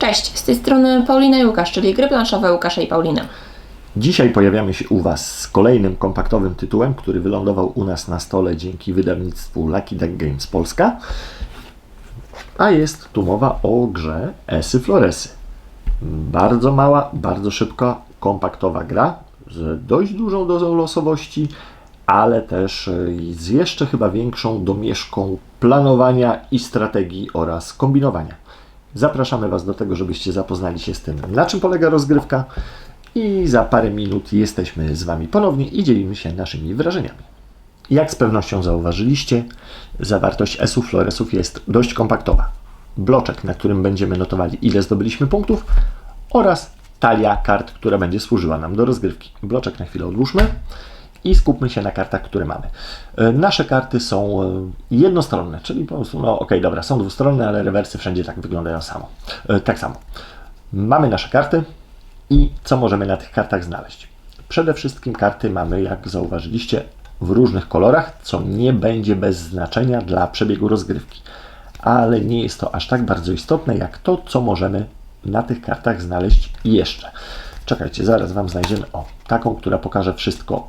Cześć, z tej strony Paulina i Łukasz, czyli gry planszowe Łukasza i Paulina. Dzisiaj pojawiamy się u Was z kolejnym kompaktowym tytułem, który wylądował u nas na stole dzięki wydawnictwu Lucky Duck Games Polska. A jest tu mowa o grze Esy Floresy. Bardzo mała, bardzo szybka, kompaktowa gra z dość dużą dozą losowości, ale też e, z jeszcze chyba większą domieszką planowania i strategii oraz kombinowania. Zapraszamy Was do tego, żebyście zapoznali się z tym, na czym polega rozgrywka i za parę minut jesteśmy z Wami ponownie i dzielimy się naszymi wrażeniami. Jak z pewnością zauważyliście, zawartość ESU Floresów jest dość kompaktowa. Bloczek, na którym będziemy notowali, ile zdobyliśmy punktów oraz talia kart, która będzie służyła nam do rozgrywki. Bloczek na chwilę odłóżmy i skupmy się na kartach, które mamy. E, Nasze karty są e, jednostronne, czyli po prostu, no okej, dobra, są dwustronne, ale rewersy wszędzie tak wyglądają samo. E, Tak samo. Mamy nasze karty i co możemy na tych kartach znaleźć? Przede wszystkim karty mamy, jak zauważyliście, w różnych kolorach, co nie będzie bez znaczenia dla przebiegu rozgrywki. Ale nie jest to aż tak bardzo istotne, jak to, co możemy na tych kartach znaleźć jeszcze. Czekajcie, zaraz Wam znajdziemy o taką, która pokaże wszystko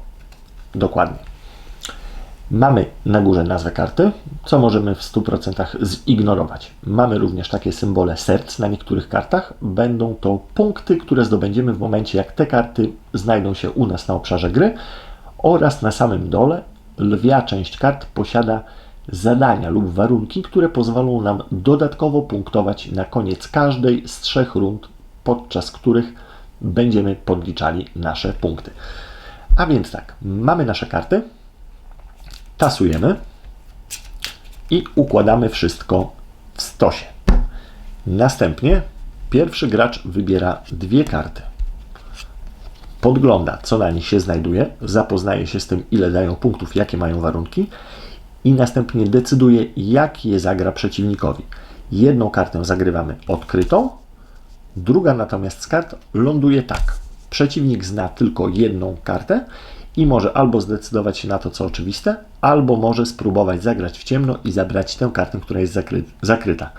dokładnie. Mamy na górze nazwę karty, co możemy w 100% zignorować. Mamy również takie symbole serc na niektórych kartach. Będą to punkty, które zdobędziemy w momencie, jak te karty znajdą się u nas na obszarze gry. Oraz na samym dole lwia część kart posiada zadania lub warunki, które pozwolą nam dodatkowo punktować na koniec każdej z trzech rund, podczas których będziemy podliczali nasze punkty. A więc tak, mamy nasze karty, tasujemy i układamy wszystko w stosie. Następnie pierwszy gracz wybiera dwie karty. Podgląda, co na nich się znajduje, zapoznaje się z tym, ile dają punktów, jakie mają warunki i następnie decyduje, jak je zagra przeciwnikowi. Jedną kartę zagrywamy odkrytą, druga natomiast z kart ląduje tak. Przeciwnik zna tylko jedną kartę i może albo zdecydować się na to, co oczywiste, albo może spróbować zagrać w ciemno i zabrać tę kartę, która jest zakry zakryta.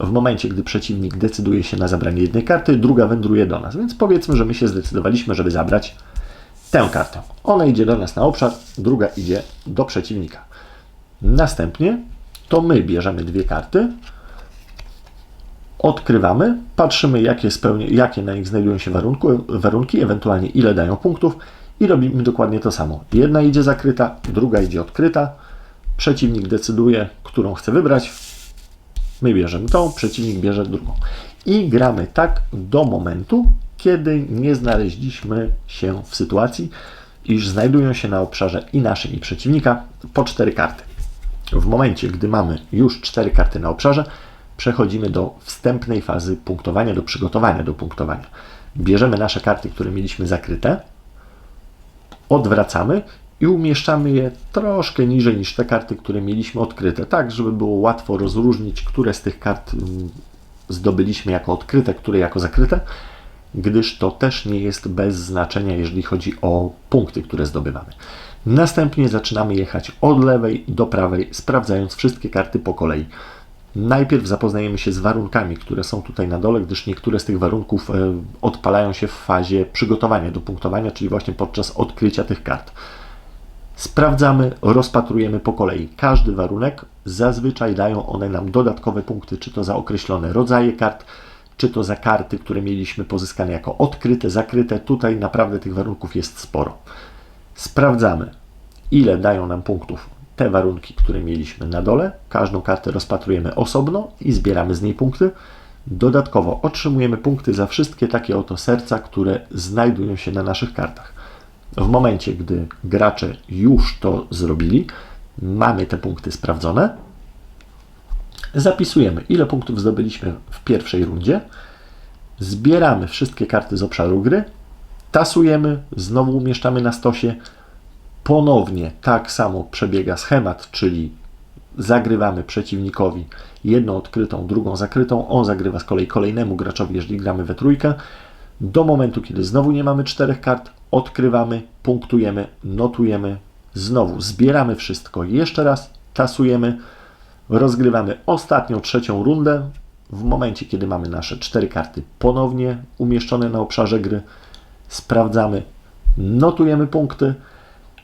W momencie, gdy przeciwnik decyduje się na zabranie jednej karty, druga wędruje do nas. Więc powiedzmy, że my się zdecydowaliśmy, żeby zabrać tę kartę. Ona idzie do nas na obszar, druga idzie do przeciwnika. Następnie to my bierzemy dwie karty, odkrywamy, patrzymy, jakie, spełnia, jakie na nich znajdują się warunku, warunki, ewentualnie ile dają punktów i robimy dokładnie to samo. Jedna idzie zakryta, druga idzie odkryta. Przeciwnik decyduje, którą chce wybrać. My bierzemy tą, przeciwnik bierze drugą. I gramy tak do momentu, kiedy nie znaleźliśmy się w sytuacji, iż znajdują się na obszarze i naszym, i przeciwnika po cztery karty. W momencie, gdy mamy już cztery karty na obszarze, przechodzimy do wstępnej fazy punktowania, do przygotowania do punktowania. Bierzemy nasze karty, które mieliśmy zakryte, odwracamy i umieszczamy je troszkę niżej niż te karty, które mieliśmy odkryte, tak żeby było łatwo rozróżnić, które z tych kart mm, zdobyliśmy jako odkryte, które jako zakryte, gdyż to też nie jest bez znaczenia, jeżeli chodzi o punkty, które zdobywamy. Następnie zaczynamy jechać od lewej do prawej, sprawdzając wszystkie karty po kolei. Najpierw zapoznajemy się z warunkami, które są tutaj na dole, gdyż niektóre z tych warunków e, odpalają się w fazie przygotowania do punktowania, czyli właśnie podczas odkrycia tych kart. Sprawdzamy, rozpatrujemy po kolei każdy warunek. Zazwyczaj dają one nam dodatkowe punkty, czy to za określone rodzaje kart, czy to za karty, które mieliśmy pozyskane jako odkryte, zakryte. Tutaj naprawdę tych warunków jest sporo. Sprawdzamy, ile dają nam punktów te warunki, które mieliśmy na dole. Każdą kartę rozpatrujemy osobno i zbieramy z niej punkty. Dodatkowo otrzymujemy punkty za wszystkie takie oto serca, które znajdują się na naszych kartach. W momencie, gdy gracze już to zrobili, mamy te punkty sprawdzone. Zapisujemy, ile punktów zdobyliśmy w pierwszej rundzie. Zbieramy wszystkie karty z obszaru gry. Tasujemy, znowu umieszczamy na stosie. Ponownie tak samo przebiega schemat, czyli zagrywamy przeciwnikowi jedną odkrytą, drugą zakrytą. On zagrywa z kolei kolejnemu graczowi, jeżeli gramy we trójkę. Do momentu, kiedy znowu nie mamy czterech kart, odkrywamy, punktujemy, notujemy, znowu zbieramy wszystko jeszcze raz, tasujemy, rozgrywamy ostatnią, trzecią rundę w momencie, kiedy mamy nasze cztery karty ponownie umieszczone na obszarze gry, sprawdzamy, notujemy punkty,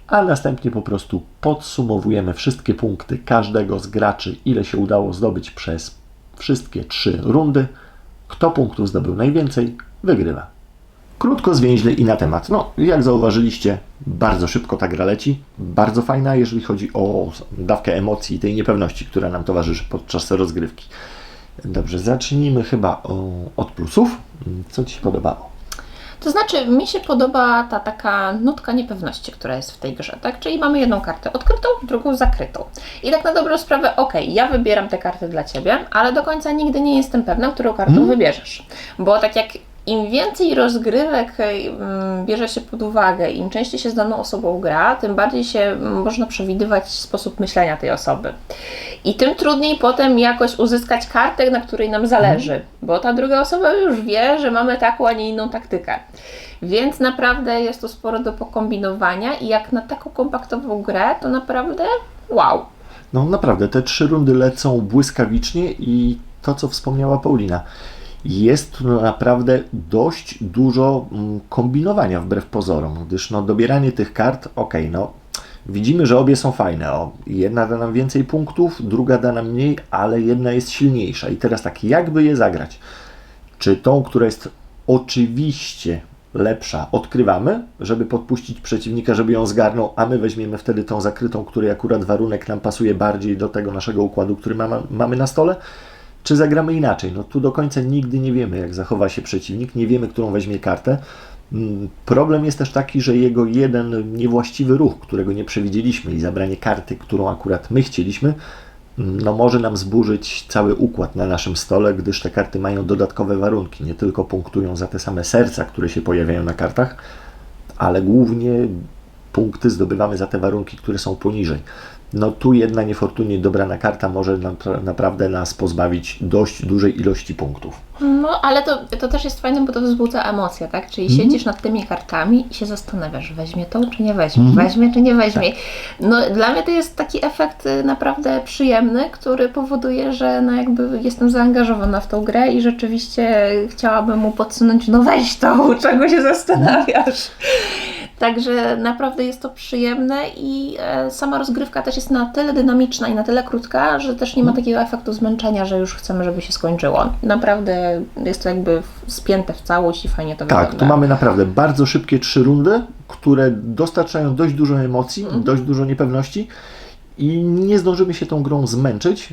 a następnie po prostu podsumowujemy wszystkie punkty każdego z graczy, ile się udało zdobyć przez wszystkie trzy rundy. Kto punktów zdobył najwięcej, wygrywa. Krótko, zwięźle i na temat. No, jak zauważyliście, bardzo szybko ta gra leci. Bardzo fajna, jeżeli chodzi o dawkę emocji i tej niepewności, która nam towarzyszy podczas rozgrywki. Dobrze, zacznijmy chyba od plusów. Co Ci się podobało? To znaczy, mi się podoba ta taka nutka niepewności, która jest w tej grze, tak? Czyli mamy jedną kartę odkrytą, drugą zakrytą. I tak na dobrą sprawę, okej, ja wybieram te karty dla Ciebie, ale do końca nigdy nie jestem pewna, którą kartą wybierzesz. Bo tak jak im więcej rozgrywek mm, bierze się pod uwagę, im częściej się z daną osobą gra, tym bardziej się można przewidywać sposób myślenia tej osoby. I tym trudniej potem jakoś uzyskać kartę, na której nam zależy, bo ta druga osoba już wie, że mamy taką, a nie inną taktykę. Więc naprawdę jest to sporo do pokombinowania i jak na taką kompaktową grę, to naprawdę wow. No naprawdę, te trzy rundy lecą błyskawicznie i to, co wspomniała Paulina, jest naprawdę dość dużo mm, kombinowania wbrew pozorom, gdyż no, dobieranie tych kart, ok, no widzimy, że obie są fajne. O, jedna da nam więcej punktów, druga da nam mniej, ale jedna jest silniejsza. I teraz tak, jakby je zagrać? Czy tą, która jest oczywiście lepsza, odkrywamy, żeby podpuścić przeciwnika, żeby ją zgarnął, a my weźmiemy wtedy tą zakrytą, której akurat warunek nam pasuje bardziej do tego naszego układu, który ma, mamy na stole? Czy zagramy inaczej? No tu do końca nigdy nie wiemy, jak zachowa się przeciwnik, nie wiemy, którą weźmie kartę. Mm, Problem jest też taki, że jego jeden niewłaściwy ruch, którego nie przewidzieliśmy i zabranie karty, którą akurat my chcieliśmy, mm, no może nam zburzyć cały układ na naszym stole, gdyż te karty mają dodatkowe warunki. Nie tylko punktują za te same serca, które się pojawiają na kartach, ale głównie punkty zdobywamy za te warunki, które są poniżej. No tu jedna niefortunnie dobrana karta może napra- naprawdę nas pozbawić dość dużej ilości punktów. No, ale to, to też jest fajne, bo to wzbudza emocje, tak? Czyli siedzisz nad tymi kartami i się zastanawiasz, weźmie tą czy nie weźmie, weźmie czy nie weźmie. No, dla mnie to jest taki efekt y, naprawdę przyjemny, który powoduje, że no jakby jestem zaangażowana w tą grę i rzeczywiście chciałabym mu podsunąć, no weź to, czego się zastanawiasz. Także naprawdę jest to przyjemne i e, sama rozgrywka też jest na tyle dynamiczna i na tyle krótka, że też nie ma takiego efektu zmęczenia, że już chcemy, żeby się skończyło. Naprawdę jest to jakby spięte w całość i fajnie to Tak, wygląda. tu mamy naprawdę bardzo szybkie trzy rundy, które dostarczają dość dużo emocji, dość dużo niepewności i nie zdążymy się tą grą zmęczyć,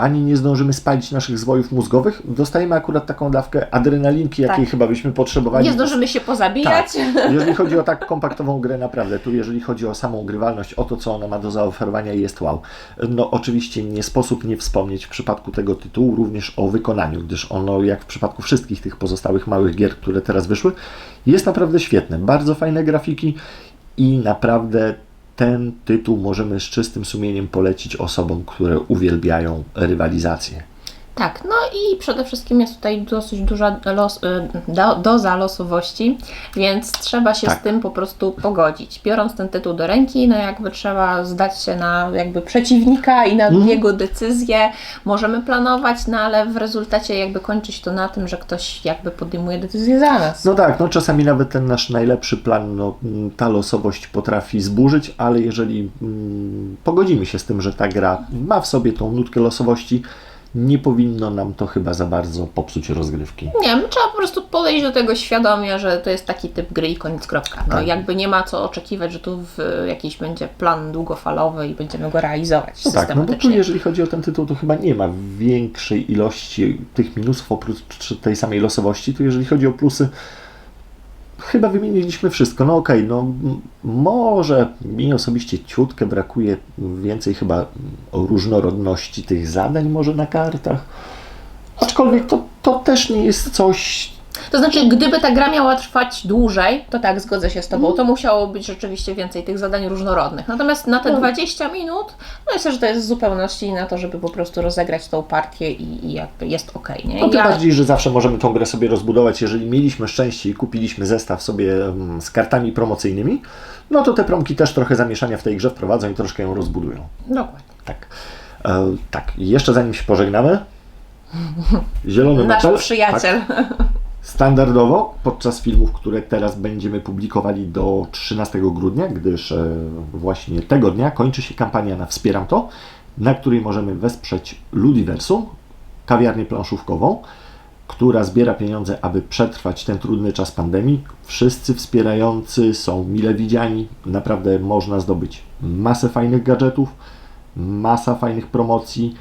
ani nie zdążymy spalić naszych zwojów mózgowych. Dostajemy akurat taką dawkę adrenalinki, jakiej Tak. chyba byśmy potrzebowali. Nie zdążymy się pozabijać. Tak. Jeżeli chodzi o tak kompaktową grę, naprawdę, tu jeżeli chodzi o samą grywalność, o to, co ona ma do zaoferowania, jest wow. No oczywiście nie sposób nie wspomnieć w przypadku tego tytułu również o wykonaniu, gdyż ono, jak w przypadku wszystkich tych pozostałych małych gier, które teraz wyszły, jest naprawdę świetne. Bardzo fajne grafiki i naprawdę ten tytuł możemy z czystym sumieniem polecić osobom, które uwielbiają rywalizację. Tak, no i przede wszystkim jest tutaj dosyć duża los, y, do, doza losowości, więc trzeba się Tak. z tym po prostu pogodzić. Biorąc ten tytuł do ręki, no jakby trzeba zdać się na jakby przeciwnika i na Mhm. jego decyzję. Możemy planować, no ale w rezultacie jakby kończyć to na tym, że ktoś jakby podejmuje decyzję za nas. No tak, no czasami nawet ten nasz najlepszy plan, no, mm, ta losowość potrafi zburzyć, ale jeżeli mm, pogodzimy się z tym, że ta gra ma w sobie tą nutkę losowości, nie powinno nam to chyba za bardzo popsuć rozgrywki. Nie wiem, trzeba po prostu podejść do tego świadomie, że to jest taki typ gry i koniec kropka. No Tak. jakby nie ma co oczekiwać, że tu w, jakiś będzie plan długofalowy i będziemy go realizować No tak, no bo tu jeżeli chodzi o ten tytuł, to chyba nie ma większej ilości tych minusów oprócz tej samej losowości. Tu jeżeli chodzi o plusy, chyba wymieniliśmy wszystko. No okej, no m- może mi osobiście ciutkę brakuje więcej chyba różnorodności tych zadań może na kartach. Aczkolwiek to, to też nie jest coś... To znaczy, gdyby ta gra miała trwać dłużej, to tak, zgodzę się z Mhm. Tobą, to musiało być rzeczywiście więcej tych zadań różnorodnych. Natomiast na te No. 20 minut, no myślę, że to jest w zupełności na to, żeby po prostu rozegrać tą partię i, i jakby jest okej, nie? No tym Ja- bardziej, że zawsze możemy tą grę sobie rozbudować. Jeżeli mieliśmy szczęście i kupiliśmy zestaw sobie z kartami promocyjnymi, no to te promki też trochę zamieszania w tej grze wprowadzą i troszkę ją rozbudują. Dokładnie. Tak. E, tak, i jeszcze zanim się pożegnamy, Zielony Nasz metal. przyjaciel. Tak, standardowo podczas filmów, które teraz będziemy publikowali do 13 grudnia, gdyż e, właśnie tego dnia kończy się kampania na Wspieram To, na której możemy wesprzeć Ludiversum, kawiarnię planszówkową, która zbiera pieniądze, aby przetrwać ten trudny czas pandemii. Wszyscy wspierający są mile widziani. Naprawdę można zdobyć masę fajnych gadżetów, masa fajnych promocji,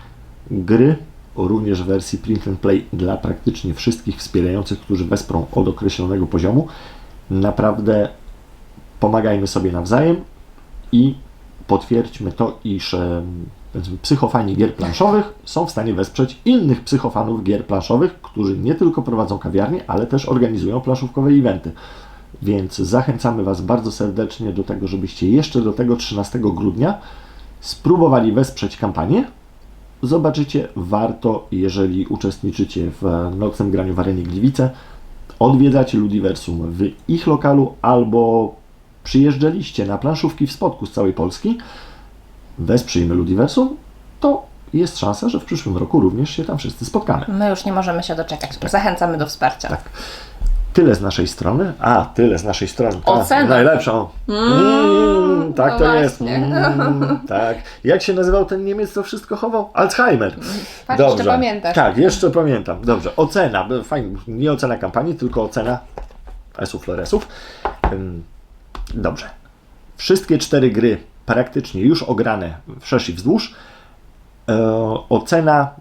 gry, również w wersji print and play dla praktycznie wszystkich wspierających, którzy wesprą od określonego poziomu. Naprawdę pomagajmy sobie nawzajem i potwierdźmy to, iż psychofani gier planszowych są w stanie wesprzeć innych psychofanów gier planszowych, którzy nie tylko prowadzą kawiarnie, ale też organizują planszówkowe eventy. Więc zachęcamy Was bardzo serdecznie do tego, żebyście jeszcze do tego 13 grudnia spróbowali wesprzeć kampanię. Zobaczycie, warto, jeżeli uczestniczycie w nocnym graniu w arenie Gliwice, odwiedzacie Ludiversum w ich lokalu albo przyjeżdżaliście na planszówki w spotku z całej Polski, wesprzyjmy Ludiversum, to jest szansa, że w przyszłym roku również się tam wszyscy spotkamy. My już nie możemy się doczekać. Zachęcamy do wsparcia. Tak. Tyle z naszej strony. A, tyle z naszej strony. Ocena. Najlepszą. Mm, tak no to jest. właśnie. Mm, tak. Jak się nazywał ten Niemiec, co wszystko chował? Alzheimer. Patrz, jeszcze pamiętasz. Tak, jeszcze pamiętam. Dobrze. Ocena. Fajnie. Nie ocena kampanii, tylko ocena esów floresów. Ym, Dobrze. Wszystkie cztery gry praktycznie już ograne wszerz i wzdłuż. E, ocena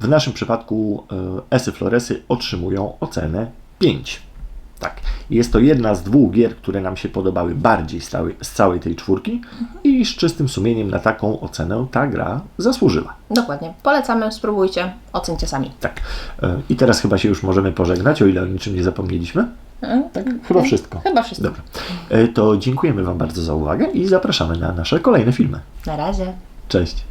w naszym przypadku e, Esy Floresy otrzymują ocenę 5. Tak. Jest to jedna z dwóch gier, które nam się podobały bardziej z całej, z całej tej czwórki i z czystym sumieniem na taką ocenę ta gra zasłużyła. Dokładnie. Polecamy, spróbujcie, ocencie sami. Tak. E, I teraz chyba się już możemy pożegnać, o ile o niczym nie zapomnieliśmy. Tak, chyba wszystko. Chyba wszystko. Dobra. E, To dziękujemy Wam bardzo za uwagę i zapraszamy na nasze kolejne filmy. Na razie. Cześć.